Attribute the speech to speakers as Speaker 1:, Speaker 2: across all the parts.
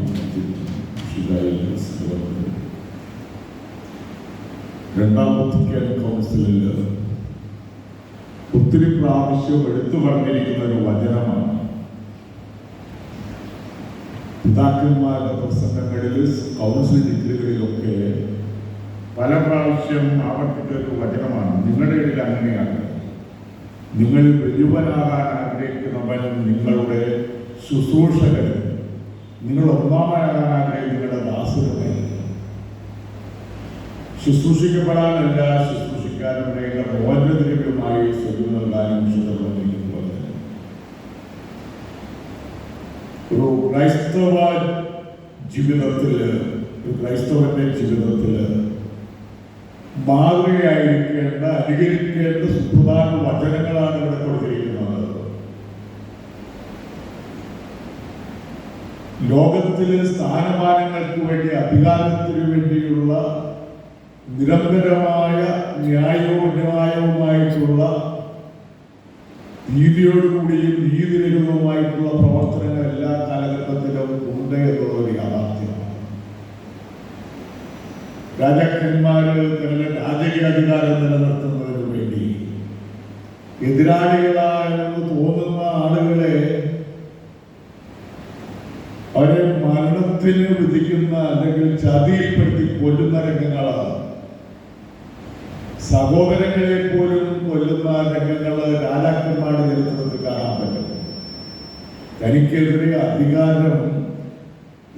Speaker 1: മാറ്റുകയും ഇതായി രണ്ടാം വത്തിക്കാൻ കൗൺസിലിൽ ഒത്തിരി പ്രാവശ്യം എടുത്തു പറഞ്ഞിരിക്കുന്ന ഒരു വചനമാണ്. പിതാക്കന്മാരുടെ പ്രസംഗങ്ങളിൽ കൗൺസിൽ ഡിഗ്രികളിലൊക്കെ പല പ്രാവശ്യം ആവർത്തിച്ച ഒരു വചനമാണ് നിങ്ങളുടെ ഇടയിൽ അങ്ങനെയാണ്. നിങ്ങൾ വലിയവനാകാൻ ആഗ്രഹിക്കുന്നവൻ നിങ്ങളുടെ ശുശ്രൂഷകൻ നിങ്ങൾ ഒന്നാമനാകാൻ ആഗ്രഹിക്കുന്ന നിങ്ങളുടെ ദാസരുമായി ശുശ്രൂഷിക്കപ്പെടാനല്ല ശുശ്രൂഷിക്കാനുള്ള മോചനദ്രവ്യമായി സ്വയം നൽകാനും വിശുദ്ധപ്പെട്ടിരിക്കുന്നത് ഒരു ക്രൈസ്തവ ജീവിതത്തിൽ ഒരു ക്രൈസ്തവന്റെ ജീവിതത്തിൽ മാതൃകയായിരിക്കേണ്ട അനുകരിക്കേണ്ട ലോകത്തിലെ സ്ഥാനമാനങ്ങൾക്ക് വേണ്ടി അധികാരത്തിന് വേണ്ടിയുള്ള നിരന്തരമായ ന്യായവും ന്യായവുമായിട്ടുള്ള നീതിയോടുകൂടിയും നീതിരഹിതവുമായിട്ടുള്ള പ്രവർത്തനങ്ങൾ എല്ലാ കാലഘട്ടത്തിലും ഉണ്ട് എന്നുള്ള ഒരു യാഥാർത്ഥ്യമാണ് രാജാക്കന്മാര് തങ്ങളുടെ രാജകീയ അധികാരം നിലനിർത്തുന്നതിന് വേണ്ടി എതിരാളികളായെന്ന് തോന്നുന്ന ആളുകളെ അവരെ മരണത്തിന് വിധിക്കുന്ന അല്ലെങ്കിൽ ചതിയിൽപ്പെടുത്തി കൊല്ലുന്ന രംഗങ്ങളാണ്. സഹോദരങ്ങളെ പോലും കൊല്ലുന്ന രംഗങ്ങൾ രാജാക്കന്മാരുടെ ചരിത്രത്തിൽ കാണാൻ പറ്റും. തനിക്കെതിരെ അധികാരം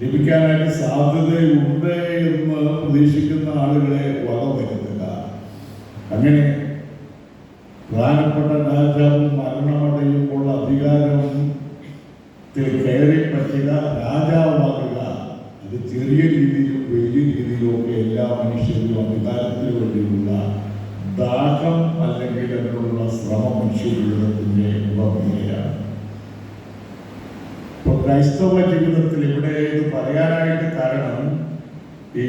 Speaker 1: ലഭിക്കാനായിട്ട് സാധ്യതയുണ്ട് എന്ന് പ്രതീക്ഷിക്കുന്ന ആളുകളെ വളർന്നിരുന്നില്ല അങ്ങനെ പ്രധാനപ്പെട്ട എല്ലാ മനുഷ്യരിലും അധികാരത്തിന് വേണ്ടിയുള്ള ദാഹം അല്ലെങ്കിൽ അതിനുള്ള ശ്രമം മനുഷ്യജീവിതത്തിന്റെ ഉപമേയാണ് ഇപ്പൊ ക്രൈസ്തവ ജീവിതത്തിൽ ഇവിടെ ഇത് പറയാനായിട്ട് കാരണം ഈ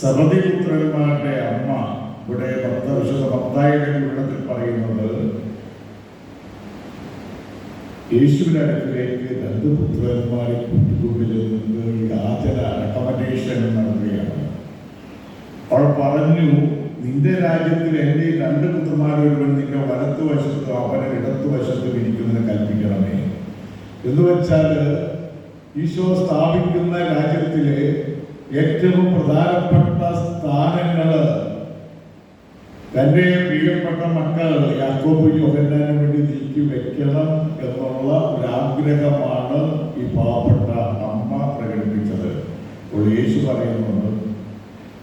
Speaker 1: സബതിപുത്രന്മാരുടെ അമ്മ ഇവിടെ ഭക്ത വിശുദ്ധ ഭക്തായുടെ വിവരണത്തിൽ പറയുന്നത് യേശുവിന്റെ അടുക്കിലേക്ക് രണ്ട് പുത്രന്മാരെ കൂട്ടിക്കൊണ്ടിരുന്നത് ആചര അക്കമഡേഷൻ നടത്തുകയാണ്. അവൾ പറഞ്ഞു നിന്റെ രാജ്യത്തിൽ എന്റെ രണ്ട് പുത്രന്മാരൊരുവൻ നിന്റെ വലത്തുവശത്തും അവനെ ഇടത്തുവശത്തും ഇരിക്കുന്നതിന് കൽപ്പിക്കണമേ. എന്ന് വെച്ചാൽ ഈശോ സ്ഥാപിക്കുന്ന രാജ്യത്തിലെ ഏറ്റവും പ്രധാനപ്പെട്ട സ്ഥാനങ്ങൾ തന്റെ പ്രിയപ്പെട്ട മക്കൾ യാക്കോബ് വേണ്ടി നീക്കി വെക്കണം എന്നുള്ള ഒരു ആഗ്രഹമാണ് ഈ പാവപ്പെട്ട അമ്മ പ്രകടിപ്പിച്ചത്. അപ്പോൾ യേശു പറയുന്നത്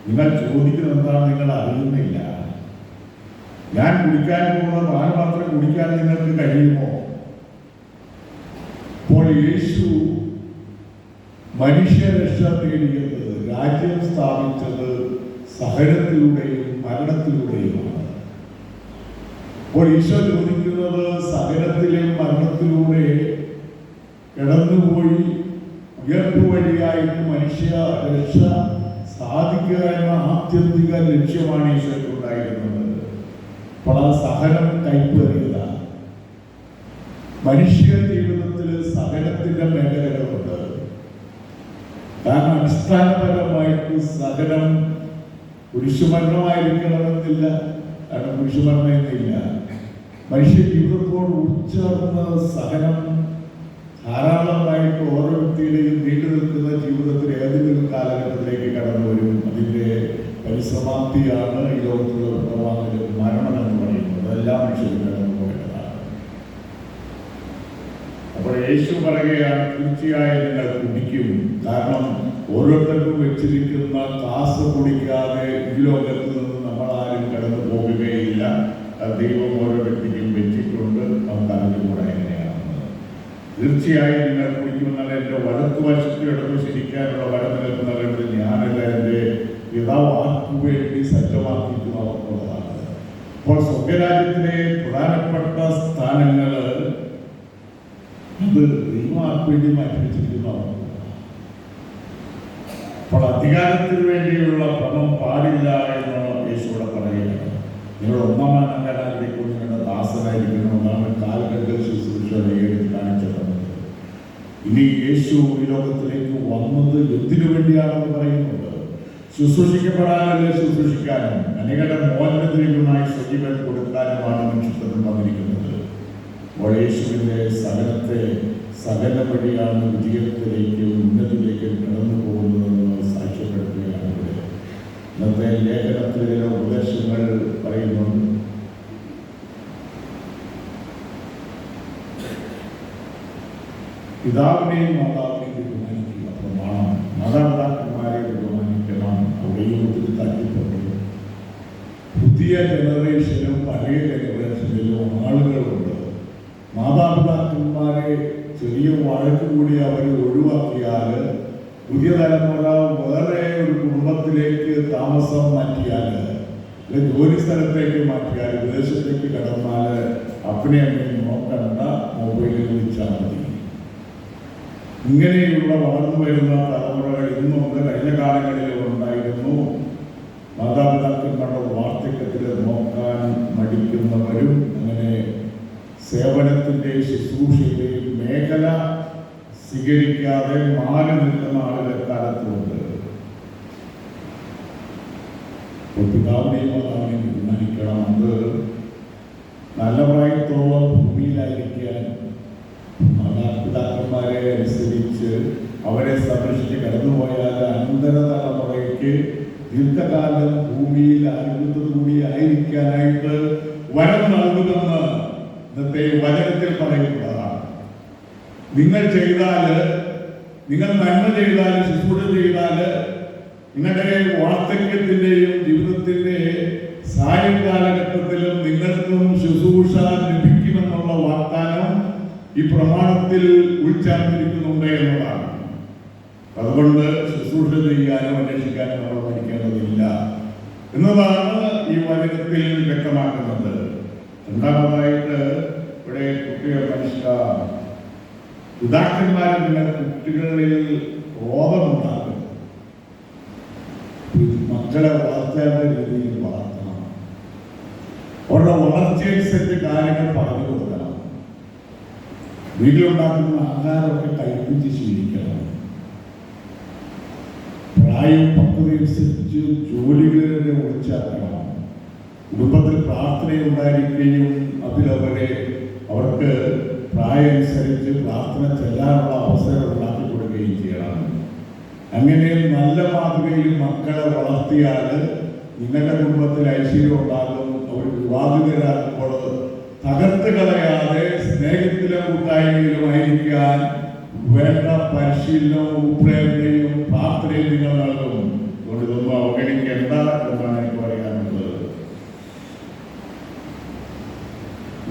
Speaker 1: നിങ്ങൾ ചോദിക്കുന്നത് എന്താണ് നിങ്ങൾ അറിയുന്നില്ല ഞാൻ കുടിക്കാൻ പോകുന്ന പാൽ മാത്രം കുടിക്കാൻ നിങ്ങൾക്ക് കഴിയുമോ? അപ്പോൾ യേശു മനുഷ്യരക്ഷ തേടിയത് രാജ്യം സ്ഥാപിച്ചത് സഹനത്തിലൂടെയും മരണത്തിലൂടെയുമാണ്. അപ്പോൾ ഈശോ ചോദിക്കുന്നത് സഹനത്തിലെ മരണത്തിലൂടെ കിടന്നുപോയി ഉയർപ്പ് വഴിയായിട്ട് മനുഷ്യ രക്ഷ സാധിക്കുക എന്ന ആത്യന്തിക ലക്ഷ്യമാണ് ഈശോയ്ക്ക് ഉണ്ടായിരുന്നത് അപ്പോൾ ആ സഹനം കൈപ്പറിയില്ല മനുഷ്യ ജീവിതത്തിൽ സഹനത്തിന്റെ മേഖലകളുണ്ട്. കാരണം അടിസ്ഥാനപരമായിട്ട് സഹനം പുരുഷമരണമായിരിക്കണമെന്നില്ല കാരണം പുരുഷമരണമെന്നില്ല മനുഷ്യ ജീവിതത്തോട് ഉച്ചേർന്ന സഹനം ധാരാളമായിട്ട് ഓരോ വ്യക്തിയുടെയും നീണ്ടു നിൽക്കുന്ന ജീവിതത്തിൽ ഏതെങ്കിലും കാലഘട്ടത്തിലേക്ക് കടന്നു വരും. അതിന്റെ പരിസമാപ്തിയാണ് ഈ ലോകത്തിലുള്ള പ്രവാഹത്തിൽ മരണം എന്ന് പറയുന്നത്. അതെല്ലാ മനുഷ്യരും കടന്നു പോകേണ്ടതാണ് അപ്പോൾ യേശു പറയുകയാണ് തീർച്ചയായും നിങ്ങൾ കുടിക്കും. കാരണം ഓരോരുത്തർക്കും വെച്ചിരിക്കുന്ന കാസ് കുടിക്കാതെ ഈ ലോകത്ത് നിന്ന് നമ്മൾ ആരും കടന്നു പോകുകയില്ല ദൈവം ഓരോ തീർച്ചയായും നിങ്ങൾ കുടിക്കുമെന്നാൽ എന്റെ വലത്തുവശത്ത് ഇടതുവശിരിക്കാനുള്ള വരം നിൽക്കുന്നത് ഞാനല്ല. എന്റെ പിതാവാക്കു വേണ്ടി സജ്ജമാക്കിയിട്ടുള്ളതാണ് അപ്പോൾ സ്വർഗരാജ്യത്തിലെ പ്രധാനപ്പെട്ട സ്ഥാനങ്ങൾ അത് ദൈവമാർക്ക് വേണ്ടി മാറ്റി മാറ്റിവെച്ചിരിക്കുന്നതാണ് അപ്പോൾ അധികാരത്തിന് വേണ്ടിയുള്ള ഇനി യേശു ഈ ലോകത്തിലേക്ക് വന്നത് എന്തിനു വേണ്ടിയാണെന്ന് പറയുന്നുണ്ട്. ശുശ്രൂഷിക്കപ്പെടാനല്ല ശുശ്രൂഷിക്കാനും അനേകരുടെ മോചനത്തിലേക്കുമായി സജീവൻ കൊടുക്കാനുമാണ് മനുഷ്യത്വം വന്നിരിക്കുന്നത്. അപ്പോൾ യേശുവിന്റെ സകലത്തെ സകല വഴിയാണ് വിജയത്തിലേക്ക് ഉന്നതിയിലേക്ക് കടന്നു പോകുന്നതെന്ന് സാക്ഷ്യപ്പെടുത്തുകയാണ് ഇവിടെ. ഇന്നത്തെ ലേഖനത്തിലെ ഉപദേശങ്ങൾ പറയുന്നുണ്ട് പിതാവിനെയും മാതാവിനെയും ബഹുമാനിക്കുക പ്രമാണം മാതാപിതാക്കന്മാരെ ബഹുമാനിക്കണം അവിടെയും ഒത്തിരി തട്ടിപ്പുണ്ട്. പുതിയ ജനറേഷനും പഴയ ജനറേഷനിലും ആളുകളുണ്ട്. മാതാപിതാക്കന്മാരെ ചെറിയ വഴക്ക് കൂടി അവർ ഒഴിവാക്കിയാൽ പുതിയ തലമുറ വേറെ ഒരു കുടുംബത്തിലേക്ക് താമസം മാറ്റിയാൽ അല്ലെങ്കിൽ ജോലി സ്ഥലത്തേക്ക് മാറ്റിയാൽ വിദേശത്തേക്ക് കടന്നാൽ അപ്പനെ അമ്മയും നോക്കണ്ട മൊബൈലിൽ വിളിച്ചാൽ മതി. ഇങ്ങനെയുള്ള വളർന്നു വരുന്ന തലമുറകൾ ഇന്നുമുണ്ട് കഴിഞ്ഞ കാലങ്ങളിലും ഉണ്ടായിരുന്നു. മാതാപിതാക്കന്മാരുടെ വാർദ്ധക്യത്തിൽ നോക്കാൻ മടിക്കുന്നവരും അങ്ങനെ സേവനത്തിന്റെ ശുശ്രൂഷയുടെയും മേഖല സ്വീകരിക്കാതെ മാറി നിൽക്കുന്ന ആളുകൾ കാലത്തുണ്ട് തീരുമാനിക്കണം അത് നല്ല ഭൂമിയിലായിരിക്കാൻ മാതാപിതാക്കന്മാരെ അനുസരിച്ച് അവരെ സംരക്ഷിച്ച് കടന്നുപോയാൽ അനന്തര തലമുറയ്ക്ക് ദീർഘകാലം ഭൂമിയിൽ ആരോഗ്യത്തോടുകൂടി ആയിരിക്കാനായിട്ട് വരം നൽകുമെന്ന് ഇന്നത്തെ വചനത്തിൽ പറയുന്നതാണ്. നിങ്ങൾ ചെയ്താൽ നിങ്ങൾ നന്മ ചെയ്താൽ ശുശ്രൂഷ ചെയ്താൽ നിങ്ങളുടെ വാർദ്ധക്യത്തിന്റെയും ജീവിതത്തിന്റെ സായം കാലഘട്ടത്തിലും നിങ്ങൾക്കും ശുശ്രൂഷ വാഗ്ദാനം ഈ പ്രമാണത്തിൽ ഉൾച്ചാർന്നിരിക്കുന്നുണ്ട് എന്നതാണ്. അതുകൊണ്ട് ശുശ്രൂഷ ചെയ്യാനും അന്വേഷിക്കാനും നമ്മൾ പഠിക്കേണ്ടതില്ല എന്നതാണ് ഈ വചനത്തിൽ വ്യക്തമാക്കുന്നത്. രണ്ടാമതായിട്ട് ഇവിടെ കുട്ടികൾ മനുഷ്യ പിതാക്കന്മാരെ നിങ്ങളുടെ കുട്ടികളിൽ ക്രോധമുണ്ടാകും മക്കളെ വളർത്തേണ്ട രീതിയിൽ വളർത്തണം. അവരുടെ വളർച്ചയനുസരിച്ച് കാര്യങ്ങൾ പറഞ്ഞു കൊടുക്കണം. വീട്ടിലുണ്ടാക്കുന്ന ആഹാരമൊക്കെ കഴിപ്പിച്ച് ശീലിക്കണം. പ്രായം പക്വതയനുസരിച്ച് ജോലികളിലെ ഒളിച്ചാക്കണം കുടുംബത്തിൽ പ്രാർത്ഥന ഉണ്ടായിരിക്കുകയും അതിലവരെ അവർക്ക് പ്രായമനുസരിച്ച് പ്രാർത്ഥന ചെല്ലാനുള്ള അവസരം ഉണ്ടാക്കി കൊടുക്കുകയും ചെയ്യണം. അങ്ങനെ നല്ല മാതൃകയിൽ മക്കളെ വളർത്തിയാൽ നിങ്ങളുടെ കുടുംബത്തിൽ ഐശ്വര്യം ഉണ്ടാകും. അവർ വിവാഹിതരാകുമ്പോൾ തകർത്ത് കളയാതെ സ്നേഹത്തിലും കൂട്ടായ്മയിലും ആയിരിക്കാൻ വേണ്ട പരിശീലനവും പ്രേരണയും പ്രാർത്ഥനയും നിങ്ങൾ നൽകും. അതുകൊണ്ട് ഇതൊന്നും അവഗണിക്കേണ്ട എന്നാണ് എനിക്ക് പറയാനുള്ളത്.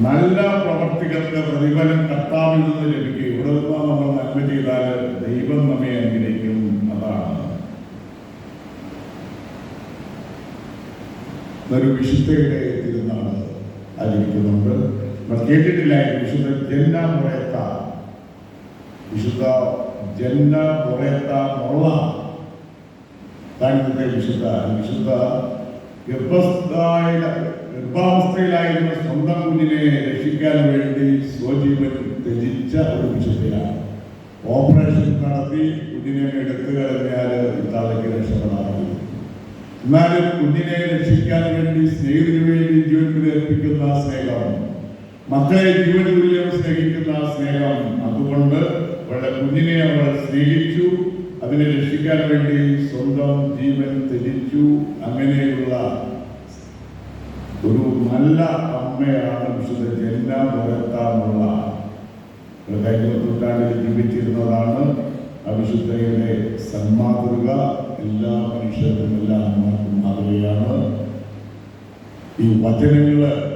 Speaker 1: നല്ല പ്രവർത്തികൾക്ക് പ്രതിഫലം കർത്താവിൽ നിന്ന് ലഭിക്കും. ഇവിടെ നിന്ന് നമ്മൾ നന്മ ചെയ്താൽ ദൈവം നമ്മെ അനുഗ്രഹിക്കും. അതാണ്. ഒരു വിശുദ്ധയുടെ തിരുനാൾ ആചരിക്കുന്നുണ്ട്. കേട്ടിട്ടില്ലായിരുന്നു വിശുദ്ധ ജന്ന മുറയത്ത വിശുദ്ധ ജന്ന മുറയത്ത മുള്ള. താങ്കളുടെ വിശുദ്ധ. വിശുദ്ധ ഗർഭാവസ്ഥയിലായിരുന്ന സ്വന്തം കുഞ്ഞിനെ രക്ഷിക്കാൻ വേണ്ടി സ്വജീവൻ ത്യജിച്ച ഒരു വിശുദ്ധയാണ്. ഓപ്പറേഷൻ നടത്തി കുഞ്ഞിനെ എടുത്തു കളഞ്ഞാൽ ഇത്താളയ്ക്ക് രക്ഷപ്പെടാറില്ല എന്നാലും കുഞ്ഞിനെ രക്ഷിക്കാൻ വേണ്ടി സ്നേഹിതന് വേണ്ടി ജീവിതത്തിൽ ഏൽപ്പിക്കുന്ന സ്നേഹം മക്കളെ തുല്യം സ്നേഹിക്കുന്ന സ്നേഹം അതുകൊണ്ട് അവളുടെ കുഞ്ഞിനെ അവൾ സ്നേഹിച്ചു. അതിനെ രക്ഷിക്കാൻ വേണ്ടി സ്വന്തം ജീവൻ ത്യജിച്ചു. അങ്ങനെയുള്ള ഒരു നല്ല അമ്മയാണ് വിശുദ്ധ ജന്ന പുലർത്താനുള്ള കഴിഞ്ഞ ജീവിച്ചിരുന്നതാണ് അവിശുദ്ധയുടെ വിശുദ്ധയുടെ സന്മാതൃക. എല്ലാ മനുഷ്യർക്കും എല്ലാ അമ്മമാർക്കും മാതൃകയാണ്. ഈ വചനങ്ങൾ